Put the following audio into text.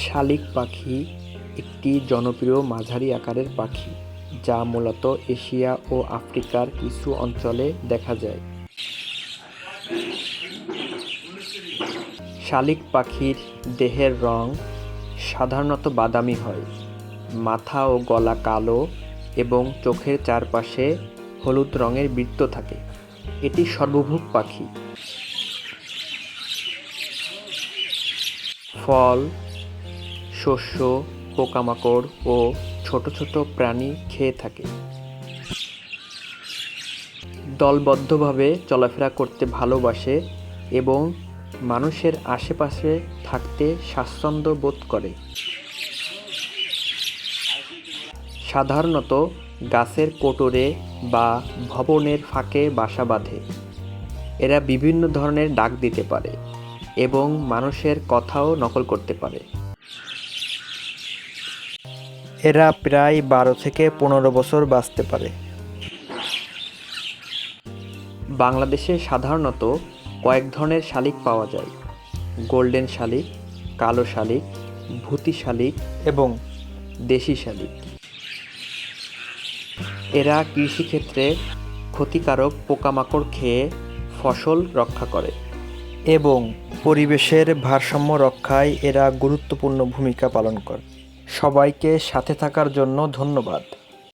শালিক পাখি একটি জনপ্রিয় মাঝারি আকারের পাখি, যা মূলত এশিয়া ও আফ্রিকার কিছু অঞ্চলে দেখা যায়। শালিক পাখির দেহের রং সাধারণত বাদামি হয়, মাথা ও গলা কালো এবং চোখের চারপাশে হলুদ রঙের বৃত্ত থাকে। এটি সর্বভুক পাখি। ফল শস্য, পোকামাকড় ও ছোট ছোট প্রাণী খেয়ে থাকে। দলবদ্ধভাবে চলাফেরা করতে ভালোবাসে এবং মানুষের আশেপাশে থাকতে স্বাচ্ছন্দ্য বোধ করে। সাধারণত গাছের কোটরে বা ভবনের ফাঁকে বাসা বাঁধে। এরা বিভিন্ন ধরনের ডাক দিতে পারে এবং মানুষের কথাও নকল করতে পারে। এরা প্রায় বারো থেকে পনেরো বছর বাঁচতে পারে। বাংলাদেশে সাধারণত কয়েক ধরনের শালিক পাওয়া যায়। গোল্ডেন শালিক কালো শালিক ভূতি শালিক এবং দেশি শালিক। এরা কৃষিক্ষেত্রে ক্ষতিকারক পোকামাকড় খেয়ে ফসল রক্ষা করে। এবং পরিবেশের ভারসাম্য রক্ষায় এরা গুরুত্বপূর্ণ ভূমিকা পালন করে। সবাইকে সাথে থাকার জন্য ধন্যবাদ।